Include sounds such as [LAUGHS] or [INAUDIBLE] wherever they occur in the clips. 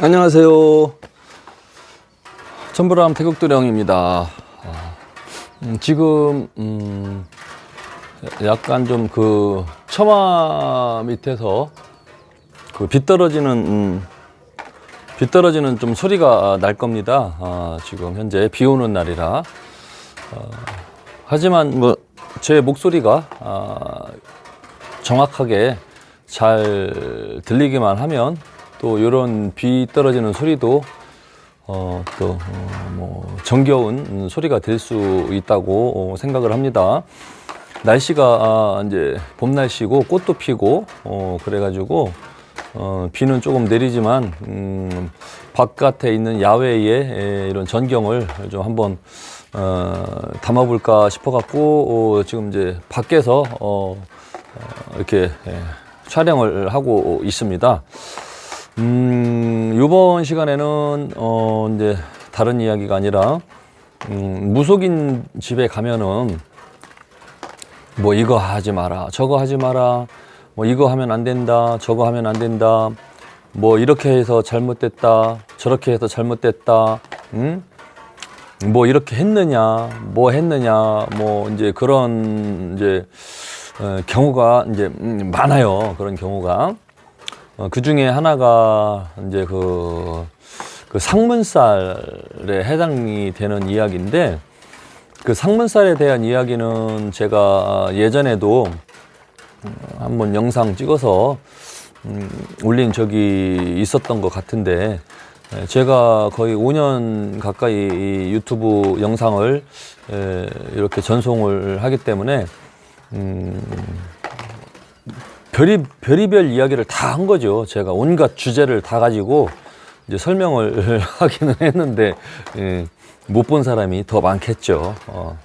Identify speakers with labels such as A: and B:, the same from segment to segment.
A: 안녕하세요. 천부람 태극도령입니다. 아, 음, 지금 음, 약간 좀 그 처마 밑에서 그빗 떨어지는 음, 빗 떨어지는 좀 소리가 날 겁니다. 아, 지금 현재 비 오는 날이라. 어, 하지만 뭐 제 목소리가 아, 정확하게 잘 들리기만 하면 또 이런 비 떨어지는 소리도 어, 또, 어, 뭐, 정겨운 음, 소리가 될 수 있다고 어, 생각을 합니다. 날씨가 아, 이제 봄 날씨고 꽃도 피고 어, 그래가지고 어, 비는 조금 내리지만 음, 바깥에 있는 야외의 에, 이런 전경을 좀 한번 어, 담아볼까 싶어갖고 어, 지금 이제 밖에서 어, 어, 이렇게 예, 촬영을 하고 있습니다. 음, 이번 시간에는 어, 이제 다른 이야기가 아니라 음, 무속인 집에 가면은 뭐 이거 하지 마라, 저거 하지 마라, 뭐 이거 하면 안 된다, 저거 하면 안 된다, 뭐 이렇게 해서 잘못됐다, 저렇게 해서 잘못됐다, 음? 뭐 이렇게 했느냐, 뭐 했느냐, 뭐 이제 그런 이제 어, 경우가 이제 음, 많아요. 그런 경우가. 어, 그 중에 하나가 이제 그, 그 상문살에 해당이 되는 이야기인데 그 상문살에 대한 이야기는 제가 예전에도 음, 한번 영상 찍어서 음, 올린 적이 있었던 것 같은데 에, 제가 거의 5년 가까이 이 유튜브 영상을 에, 이렇게 전송을 하기 때문에 음, 별이, 별이별 이야기를 다 한 거죠. 제가 온갖 주제를 다 가지고 이제 설명을 [LAUGHS] 하기는 했는데, 예, 못본 사람이 더 많겠죠. 어,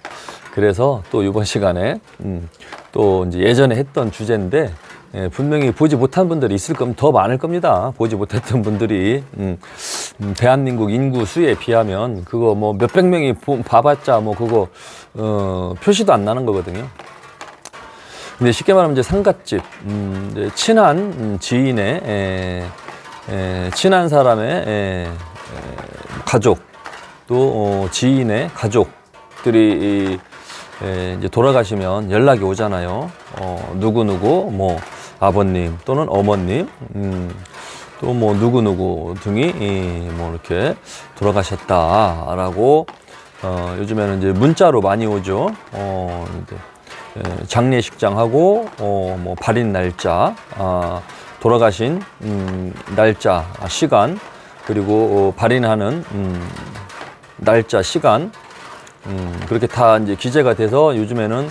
A: 그래서 또 이번 시간에, 음, 또 이제 예전에 했던 주제인데, 예, 분명히 보지 못한 분들이 있을 겁니다. 더 많을 겁니다. 보지 못했던 분들이. 음, 음, 대한민국 인구 수에 비하면 그거 뭐 몇백 명이 보- 봐봤자 뭐 그거, 어, 표시도 안 나는 거거든요. 근데 쉽게 말하면 이제 상갓집, 음, 이제 친한 음, 지인의 에, 에, 친한 사람의 에, 에, 가족 또 어, 지인의 가족들이 이, 에, 이제 돌아가시면 연락이 오잖아요. 어, 누구 누구 뭐 아버님 또는 어머님, 음, 또 뭐 누구 누구 등이 이, 뭐 이렇게 돌아가셨다라고 어, 요즘에는 이제 문자로 많이 오죠. 어, 이제 예, 장례식장하고 어, 뭐 발인 날짜, 아, 돌아가신 음, 날짜, 아, 시간 그리고 어, 발인하는 음, 날짜, 시간 음, 그렇게 다 이제 기재가 돼서 요즘에는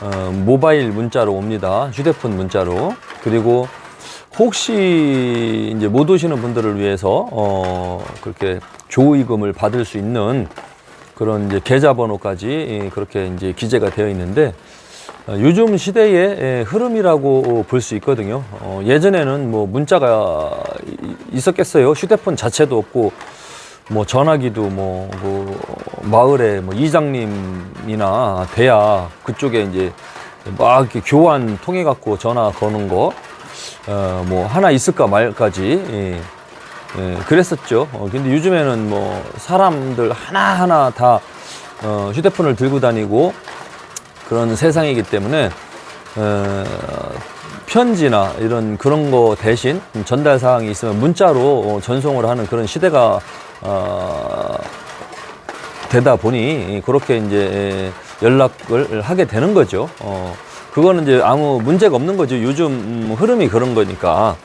A: 어, 모바일 문자로 옵니다. 휴대폰 문자로 그리고 혹시 이제 못 오시는 분들을 위해서 어, 그렇게 조의금을 받을 수 있는 그런 이제 계좌번호까지 예, 그렇게 이제 기재가 되어 있는데 어, 요즘 시대의 예, 흐름이라고 볼 수 있거든요. 어, 예전에는 뭐 문자가 이- 있었겠어요. 휴대폰 자체도 없고 뭐 전화기도 뭐, 그 마을에 뭐 이장님이나 대야 그쪽에 이제 막 이렇게 교환 통해 갖고 전화 거는 거 어, 뭐 하나 있을까 말까지 예. 예, 그랬었죠. 어, 근데 요즘에는 뭐 사람들 하나하나 다 어, 휴대폰을 들고 다니고 그런 세상이기 때문에 어, 편지나 이런 그런 거 대신 전달 사항이 있으면 문자로 어, 전송을 하는 그런 시대가 어, 되다 보니 그렇게 이제 연락을 하게 되는 거죠. 어, 그거는 이제 아무 문제가 없는 거죠. 요즘 음, 흐름이 그런 거니까.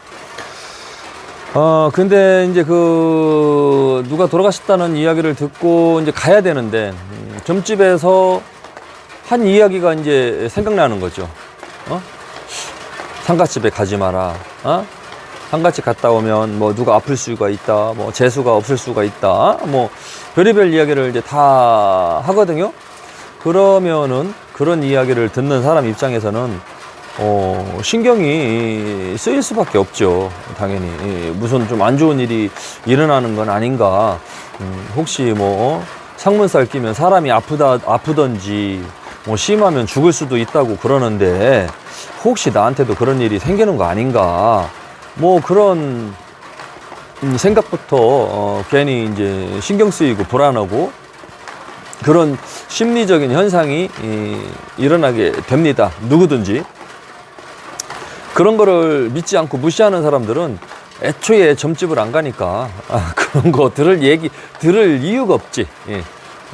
A: 어, 근데 이제 그, 누가 돌아가셨다는 이야기를 듣고 이제 가야 되는데, 음, 점집에서 한 이야기가 이제 생각나는 거죠. 어? 상가집에 가지 마라. 어? 상가집 갔다 오면 뭐 누가 아플 수가 있다. 뭐 재수가 없을 수가 있다. 뭐 별의별 이야기를 이제 다 하거든요. 그러면은 그런 이야기를 듣는 사람 입장에서는 어, 신경이 쓰일 수밖에 없죠. 당연히. 예, 무슨 좀 안 좋은 일이 일어나는 건 아닌가. 음, 혹시 뭐, 어? 상문살 끼면 사람이 아프다, 아프던지, 뭐, 심하면 죽을 수도 있다고 그러는데, 혹시 나한테도 그런 일이 생기는 거 아닌가. 뭐, 그런 음, 생각부터 어, 괜히 이제 신경 쓰이고 불안하고 그런 심리적인 현상이 이, 일어나게 됩니다. 누구든지. 그런 거를 믿지 않고 무시하는 사람들은 애초에 점집을 안 가니까 아, [LAUGHS] 그런 거 들을 얘기 들을 이유가 없지. 예.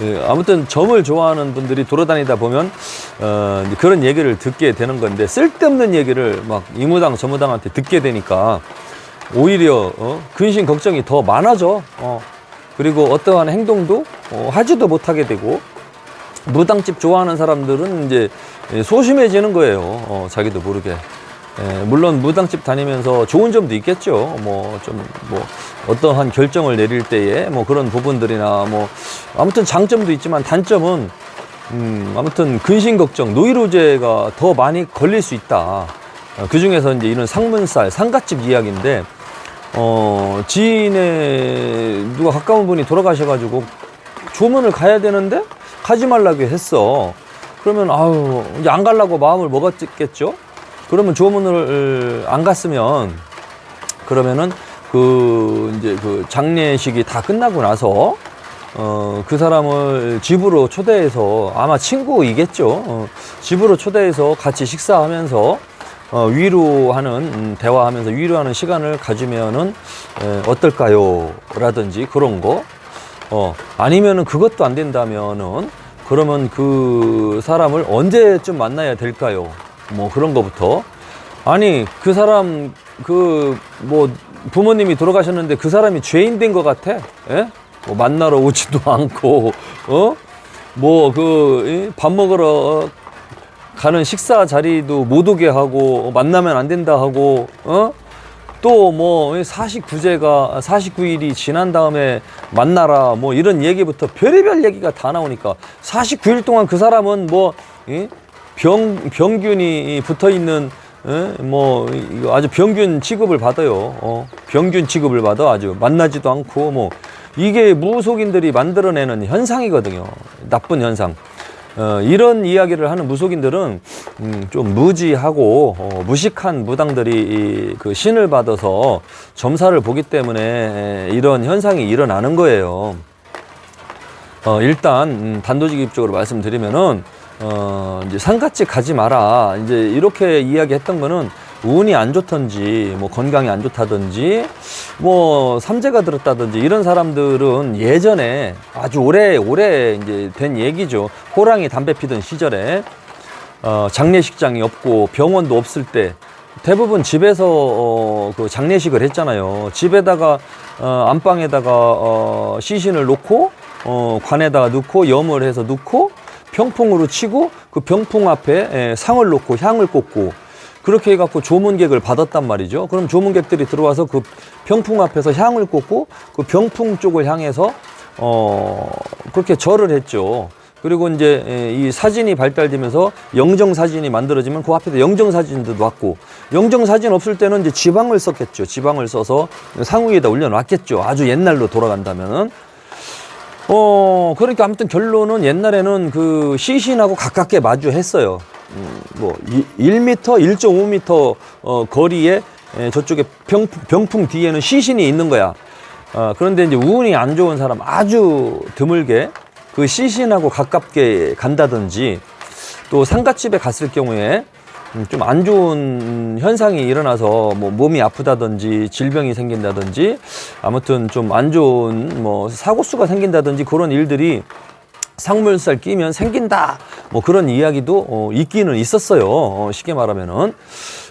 A: 예, 아무튼 점을 좋아하는 분들이 돌아다니다 보면 어, 그런 얘기를 듣게 되는 건데 쓸데없는 얘기를 막 이무당 저무당한테 듣게 되니까 오히려 어, 근심 걱정이 더 많아져. 어. 그리고 어떠한 행동도 어, 하지도 못하게 되고 무당집 좋아하는 사람들은 이제 예, 소심해지는 거예요. 어, 자기도 모르게. 예, 물론 무당집 다니면서 좋은 점도 있겠죠. 뭐좀뭐 어떠한 결정을 내릴 때에 뭐 그런 부분들이나 뭐 아무튼 장점도 있지만 단점은 음 아무튼 근심 걱정 노이로제가 더 많이 걸릴 수 있다. 어, 그 중에서 이제 이런 상문살 상갓집 이야기인데 어 지인의 누가 가까운 분이 돌아가셔가지고 조문을 가야 되는데 가지 말라고 했어. 그러면 아유 이제 안 가려고 마음을 먹었겠죠. 그러면 조문을 안 갔으면 그러면은 그 이제 그 장례식이 다 끝나고 나서 어 그 사람을 집으로 초대해서 아마 친구이겠죠. 어, 집으로 초대해서 같이 식사하면서 어, 위로하는 음, 대화하면서 위로하는 시간을 가지면은 에, 어떨까요? 라든지 그런 거. 어, 아니면은 그것도 안 된다면은 그러면 그 사람을 언제쯤 만나야 될까요? 뭐 그런 거부터. 아니, 그 사람 그 뭐 부모님이 돌아가셨는데 그 사람이 죄인 된 것 같아? 예? 뭐 만나러 오지도 [LAUGHS] 않고, 어? 뭐 그 밥 먹으러 가는 식사 자리도 못 오게 하고 만나면 안 된다 하고 어? 또 뭐 49제가 49일이 지난 다음에 만나라 뭐 이런 얘기부터 별의별 얘기가 다 나오니까 49일 동안 그 사람은 뭐뭐 병 병균이 붙어 있는 뭐 이거 아주 병균 취급을 받아요. 어, 병균 취급을 받아 아주 만나지도 않고 뭐 이게 무속인들이 만들어내는 현상이거든요. 나쁜 현상. 어, 이런 이야기를 하는 무속인들은 음, 좀 무지하고 어, 무식한 무당들이 이, 그 신을 받아서 점사를 보기 때문에 에, 이런 현상이 일어나는 거예요. 어, 일단 음, 단도직입적으로 말씀드리면은 어, 이제 상가집 가지 마라. 이제 이렇게 이야기했던 거는 운이 안 좋던지 뭐 건강이 안 좋다든지 뭐 삼재가 들었다든지 이런 사람들은 예전에 아주 오래 오래 이제 된 얘기죠. 호랑이 담배 피던 시절에 어, 장례식장이 없고 병원도 없을 때 대부분 집에서 어, 그 장례식을 했잖아요. 집에다가 어, 안방에다가 어, 시신을 놓고 어, 관에다가 넣고 염을 해서 넣고 병풍으로 치고 그 병풍 앞에 에, 상을 놓고 향을 꽂고 그렇게 해갖고 조문객을 받았단 말이죠. 그럼 조문객들이 들어와서 그 병풍 앞에서 향을 꽂고 그 병풍 쪽을 향해서 어 그렇게 절을 했죠. 그리고 이제 에, 이 사진이 발달되면서 영정 사진이 만들어지면 그 앞에서 영정 사진도 놨고 영정 사진 없을 때는 이제 지방을 썼겠죠. 지방을 써서 상 위에다 올려놨겠죠. 아주 옛날로 돌아간다면은 어, 그러니까 아무튼 결론은 옛날에는 그 시신하고 가깝게 마주했어요. 음, 뭐, 1m, 1.5m 어, 거리에 에, 저쪽에 병풍, 병풍 뒤에는 시신이 있는 거야. 어, 그런데 이제 운이 안 좋은 사람 아주 드물게 그 시신하고 가깝게 간다든지 또 상가집에 갔을 경우에 좀 안 좋은 현상이 일어나서 뭐 몸이 아프다든지 질병이 생긴다든지 아무튼 좀 안 좋은 뭐 사고수가 생긴다든지 그런 일들이 상물살 끼면 생긴다 뭐 그런 이야기도 어, 있기는 있었어요 어, 쉽게 말하면은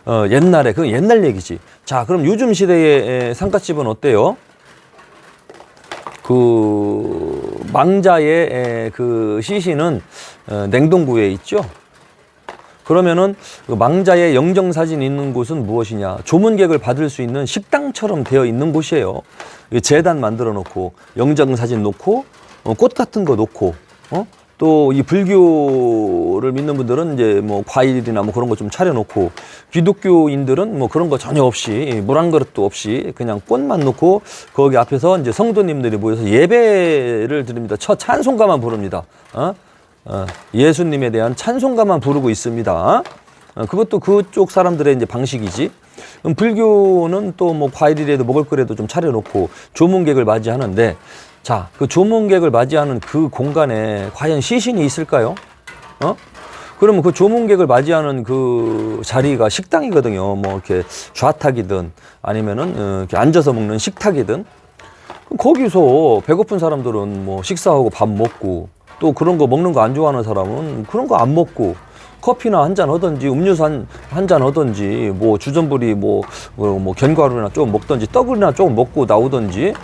A: 어, 옛날에 그 옛날 얘기지 자 그럼 요즘 시대의 에, 상가집은 어때요? 그 망자의 에, 그 시신은 어, 냉동구에 있죠. 그러면은 그 망자의 영정 사진 있는 곳은 무엇이냐? 조문객을 받을 수 있는 식당처럼 되어 있는 곳이에요. 이 재단 만들어 놓고 영정 사진 놓고 어, 꽃 같은 거 놓고 어? 또 이 불교를 믿는 분들은 이제 뭐 과일이나 뭐 그런 거 좀 차려 놓고 기독교인들은 뭐 그런 거 전혀 없이 물 한 그릇도 없이 그냥 꽃만 놓고 거기 앞에서 이제 성도님들이 모여서 예배를 드립니다. 첫 찬송가만 부릅니다. 어? 어, 예수님에 대한 찬송가만 부르고 있습니다. 어, 그것도 그쪽 사람들의 이제 방식이지. 불교는 또 뭐 과일이라도 먹을 거라도 좀 차려놓고 조문객을 맞이하는데 자, 그 조문객을 맞이하는 그 공간에 과연 시신이 있을까요? 어? 그러면 그 조문객을 맞이하는 그 자리가 식당이거든요. 뭐 이렇게 좌탁이든 아니면은 어, 이렇게 앉아서 먹는 식탁이든 거기서 배고픈 사람들은 뭐 식사하고 밥 먹고 또 그런 거 먹는 거 안 좋아하는 사람은 그런 거 안 먹고 커피나 한 잔 하든지 음료수 한한잔 하든지 뭐 주전부리 뭐, 뭐, 뭐 견과류나 좀 먹든지 떡이나 조금 먹고 나오든지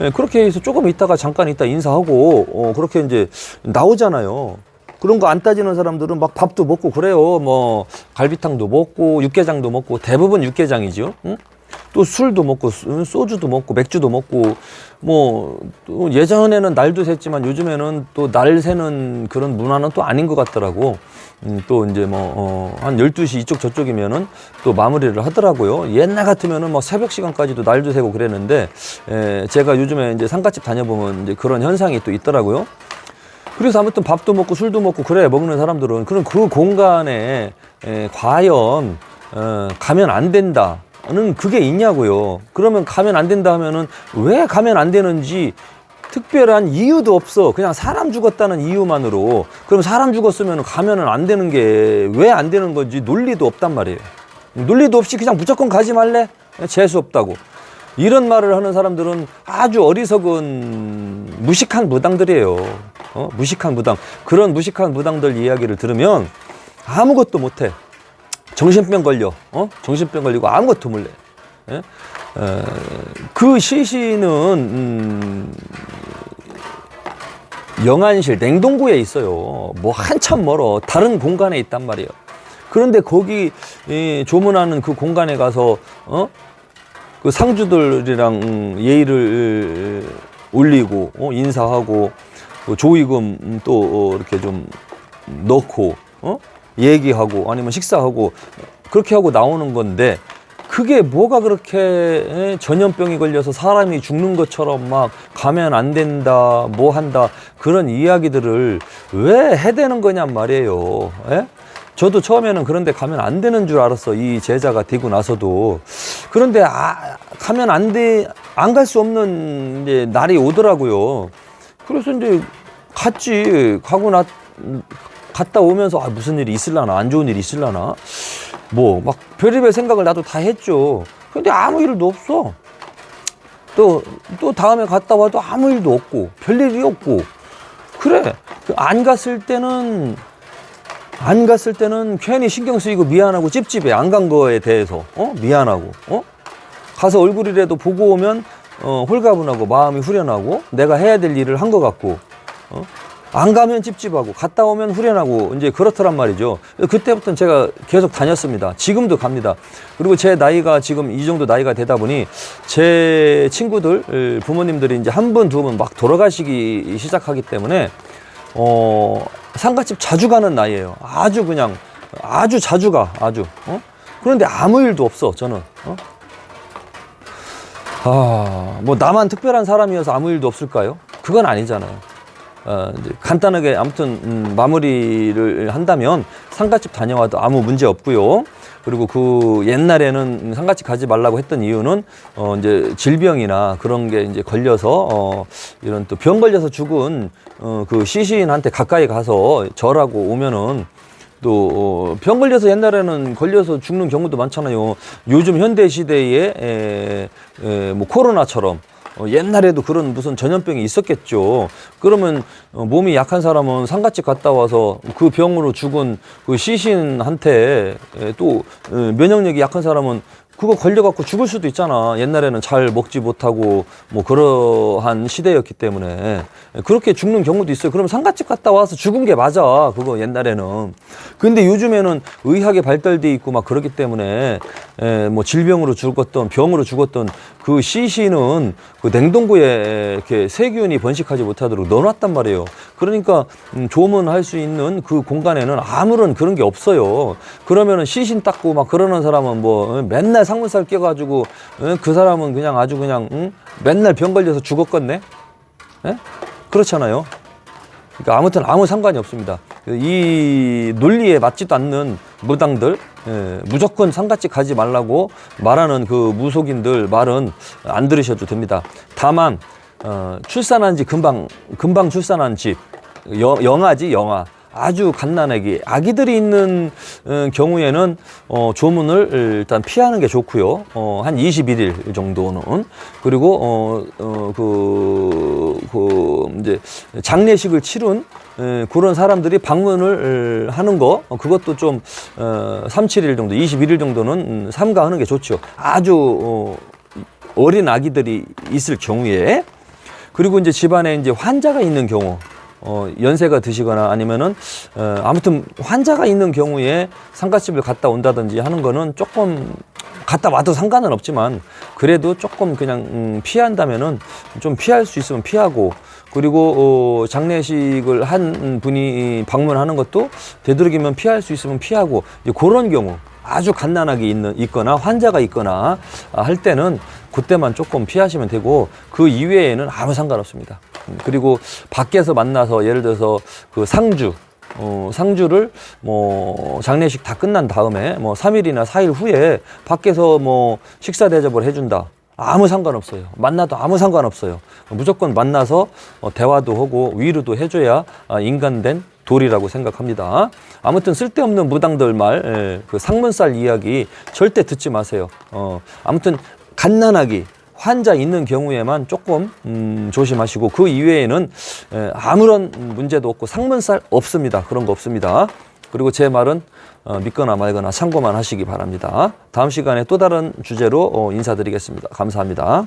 A: 예, 그렇게 해서 조금 있다가 잠깐 있다 인사하고 어, 그렇게 이제 나오잖아요. 그런 거 안 따지는 사람들은 막 밥도 먹고 그래요. 뭐 갈비탕도 먹고 육개장도 먹고 대부분 육개장이죠. 응? 또 술도 먹고 수- 소주도 먹고 맥주도 먹고 뭐또 예전에는 날도 샜지만 요즘에는 또 날 새는 그런 문화는 또 아닌 것 같더라고. 음, 또 이제 뭐, 어, 한 12시 이쪽 저쪽이면은 또 마무리를 하더라고요. 옛날 같으면은 뭐 새벽 시간까지도 날도 새고 그랬는데, 에, 제가 요즘에 이제 상가집 다녀보면 이제 그런 현상이 또 있더라고요. 그래서 아무튼 밥도 먹고 술도 먹고 그래 먹는 사람들은 그런 그 공간에 에, 과연 어, 가면 안 된다 는 그게 있냐고요. 그러면 가면 안 된다 하면은 왜 가면 안 되는지 특별한 이유도 없어. 그냥 사람 죽었다는 이유만으로 그럼 사람 죽었으면 가면은 안 되는 게 왜 안 되는 건지 논리도 없단 말이에요. 논리도 없이 그냥 무조건 가지 말래? 재수 없다고. 이런 말을 하는 사람들은 아주 어리석은 무식한 무당들이에요. 어? 무식한 무당. 그런 무식한 무당들 이야기를 들으면 아무것도 못해. 정신병 걸려. 어? 정신병 걸리고 아무것도 몰래. 예? 에, 그 시신은 음, 영안실 냉동고에 있어요. 뭐 한참 멀어. 다른 공간에 있단 말이에요. 그런데 거기 이, 조문하는 그 공간에 가서 어? 그 상주들이랑 음, 예의를 올리고 어, 인사하고 또 조의금 음, 또 어, 이렇게 좀 넣고 어? 얘기하고 아니면 식사하고 그렇게 하고 나오는 건데 그게 뭐가 그렇게 에, 전염병이 걸려서 사람이 죽는 것처럼 막 가면 안 된다 뭐 한다 그런 이야기들을 왜 해대는 거냔 말이에요. 에? 저도 처음에는 그런데 가면 안 되는 줄 알았어. 이 제자가 되고 나서도. 그런데 아, 가면 안 돼, 안 갈 수 없는 이제 날이 오더라고요. 그래서 이제 갔지. 가고 나, 갔다 오면서 아, 무슨 일이 있을라나, 안 좋은 일이 있을라나. 뭐, 막 별의별 생각을 나도 다 했죠. 근데 아무 일도 없어. 또, 또 다음에 갔다 와도 아무 일도 없고, 별일이 없고. 그래. 그안 갔을 때는 안 갔을 때는 괜히 신경 쓰이고 미안하고 찝찝해. 안 간 거에 대해서. 어? 미안하고. 어? 가서 얼굴이라도 보고 오면 어, 홀가분하고 마음이 후련하고 내가 해야 될 일을 한 것 같고. 어? 안 가면 찝찝하고 갔다 오면 후련하고 이제 그렇더란 말이죠. 그때부터는 제가 계속 다녔습니다. 지금도 갑니다. 그리고 제 나이가 지금 이 정도 나이가 되다 보니 제 친구들 부모님들이 이제 한분두분막 돌아가시기 시작하기 때문에 어, 상가집 자주 가는 나이에요. 아주 그냥 아주 자주 가 아주. 어? 그런데 아무 일도 없어 저는. 어? 아, 뭐 나만 특별한 사람이어서 아무 일도 없을까요? 그건 아니잖아요. 어, 간단하게 아무튼 음, 마무리를 한다면 상가집 다녀와도 아무 문제 없고요. 그리고 그 옛날에는 상가집 가지 말라고 했던 이유는 어 이제 질병이나 그런 게 이제 걸려서 어 이런 또 병 걸려서 죽은 어그 시신한테 가까이 가서 절하고 오면은 또병 걸려서 옛날에는 걸려서 죽는 경우도 많잖아요. 요즘 현대 시대에 에, 에, 뭐 코로나처럼 어, 옛날에도 그런 무슨 전염병이 있었겠죠. 그러면 어, 몸이 약한 사람은 상가집 갔다 와서 그 병으로 죽은 그 시신한테 에, 또 어, 면역력이 약한 사람은 그거 걸려갖고 죽을 수도 있잖아. 옛날에는 잘 먹지 못하고 뭐 그러한 시대였기 때문에 그렇게 죽는 경우도 있어요. 그럼 상가집 갔다 와서 죽은 게 맞아. 그거 옛날에는. 근데 요즘에는 의학이 발달돼 있고 막 그렇기 때문에 에, 뭐 질병으로 죽었던 병으로 죽었던 그 시신은 그 냉동고에 이렇게 세균이 번식하지 못하도록 넣어놨단 말이에요. 그러니까 음, 조문 할 수 있는 그 공간에는 아무런 그런 게 없어요. 그러면은 시신 닦고 막 그러는 사람은 뭐 어, 맨날 상문살 껴가지고 어, 그 사람은 그냥 아주 그냥 응? 맨날 병 걸려서 죽었겠네. 예? 그렇잖아요. 그러니까 아무튼 아무 상관이 없습니다. 이 논리에 맞지도 않는 무당들 예, 무조건 상가집 가지 말라고 말하는 그 무속인들 말은 안 들으셔도 됩니다. 다만 어, 출산한 지 금방 금방 출산한 집. 여, 영아지 영아. 아주 갓난아기. 아기들이 있는 어, 경우에는 어, 조문을 일단 피하는 게 좋고요. 어, 한 21일 정도는. 그리고 어, 어, 그, 그 이제 장례식을 치른 에, 그런 사람들이 방문을 에, 하는 거. 어, 그것도 좀 어, 3, 7일 정도, 21일 정도는 음, 삼가하는 게 좋죠. 아주 어, 어린 아기들이 있을 경우에 그리고 이제 집안에 이제 환자가 있는 경우 어, 연세가 드시거나 아니면은 어, 아무튼 환자가 있는 경우에 상가집을 갔다 온다든지 하는 거는 조금 갔다 와도 상관은 없지만 그래도 조금 그냥 음, 피한다면은 좀 피할 수 있으면 피하고 그리고 어, 장례식을 한 분이 방문하는 것도 되도록이면 피할 수 있으면 피하고 이제 그런 경우 아주 갓난하게 있는 있거나 환자가 있거나 아, 할 때는 그때만 조금 피하시면 되고 그 이외에는 아무 상관없습니다. 음, 그리고 밖에서 만나서 예를 들어서 그 상주 어, 상주를 뭐 장례식 다 끝난 다음에 뭐 3일이나 4일 후에 밖에서 뭐 식사 대접을 해준다. 아무 상관없어요. 만나도 아무 상관없어요. 무조건 만나서 어, 대화도 하고 위로도 해줘야 아, 인간된 도리라고 생각합니다. 아무튼 쓸데없는 무당들 말, 예, 그 상문살 이야기 절대 듣지 마세요. 어, 아무튼 갓난아기 환자 있는 경우에만 조금 음, 조심하시고 그 이외에는 에, 아무런 문제도 없고 상문살 없습니다. 그런 거 없습니다. 그리고 제 말은 어, 믿거나 말거나 참고만 하시기 바랍니다. 다음 시간에 또 다른 주제로 어, 인사드리겠습니다. 감사합니다.